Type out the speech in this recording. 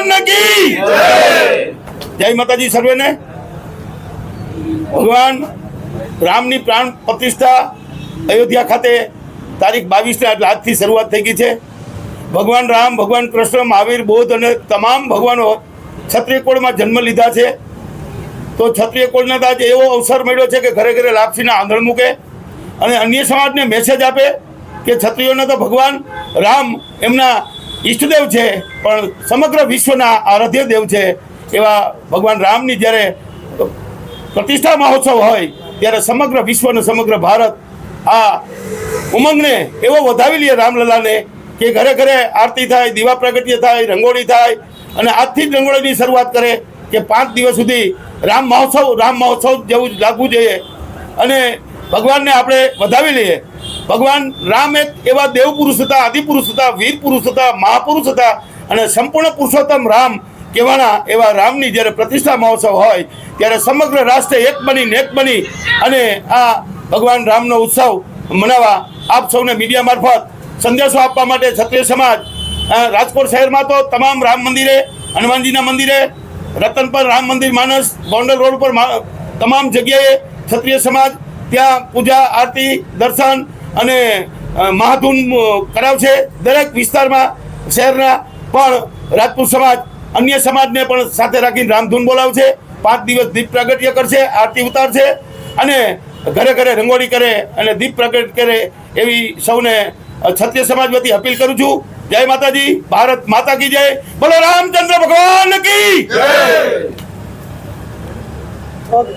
ભગવાન કી જય માતાજી સર્વેને. ભગવાન રામની પ્રાણ પ્રતિષ્ઠા અયોધ્યા ખાતે તારીખ બાવીસને આજથી શરૂઆત થઈ ગઈ છે. ભગવાન રામ, ભગવાન કૃષ્ણ, મહાવીર, બૌદ્ધ અને તમામ ભગવાનો ક્ષત્રિય કુળમાં જન્મ લીધા છે. તો ક્ષત્રિય કુળને આજે એવો અવસર મળ્યો છે કે ઘરે ઘરે લાપસીના આંગણ મૂકે અને અન્ય સમાજને મેસેજ આપે કે ક્ષત્રિયોને તો ભગવાન રામ એમના ઈષ્ટદેવ છે, પણ સમગ્ર વિશ્વના આરાધ્ય દેવ છે, એવા ભગવાન રામની જ્યારે પ્રતિષ્ઠા મહોત્સવ હોય, ત્યારે સમગ્ર વિશ્વ અને સમગ્ર ભારત આ ઉમંગને એવો વધાવી લે રામલલાને કે ઘરે ઘરે આરતી થાય, દીવા પ્રગટ્ય થાય, રંગોળી થાય, અને આજથી જ રંગોળીની શરૂઆત કરે કે પાંચ દિવસ સુધી રામ મહોત્સવ રામ મહોત્સવ જેવું લાગવું જોઈએ. અને ભગવાનને આપણે વધાવી લઈએ. ભગવાન રામ એક એવા દેવ પુરુષ હતા આદિ પુરુષ હતા વીર પુરુષ હતા, મહાપુરુષ હતા અને સંપૂર્ણ પુરુષોત્તમ રામ કહેવાના એવા રામની જ્યારે પ્રતિષ્ઠા મહોત્સવ હોય, ત્યારે સમગ્ર રાષ્ટ્ર એક બની નેક બની અને આ ભગવાન રામનો ઉત્સવ મનાવવા આપ સૌને મીડિયા મારફત સંદેશો આપવા માટે ક્ષત્રિય સમાજ રાજકોટ શહેરમાં તો તમામ રામ મંદિરે, હનુમાનજીના મંદિરે, રતન પર રામ મંદિર માનસ, ગોંડલ રોડ પર તમામ જગ્યાએ ક્ષત્રિય સમાજ ત્યાં પૂજા, આરતી, દર્શન અને મહાધૂન કરાવશે દરેક વિસ્તારમાં, શહેરના, પણ રાજપૂત સમાજ, અન્ય સમાજને પણ સાથે રાખીને રામધૂન બોલાવશે પાંચ દિવસ દીપ પ્રાગટ્ય કરશે, આરતી ઉતારશે અને ઘરે ઘરે રંગોળી કરે અને દીપ પ્રગટ કરે એવી સૌને ક્ષત્રિય સમાજ વતી અપીલ કરું છું. જય માતાજી, ભારત માતા કી જય. બોલો રામચંદ્ર ભગવાન કી ઓકે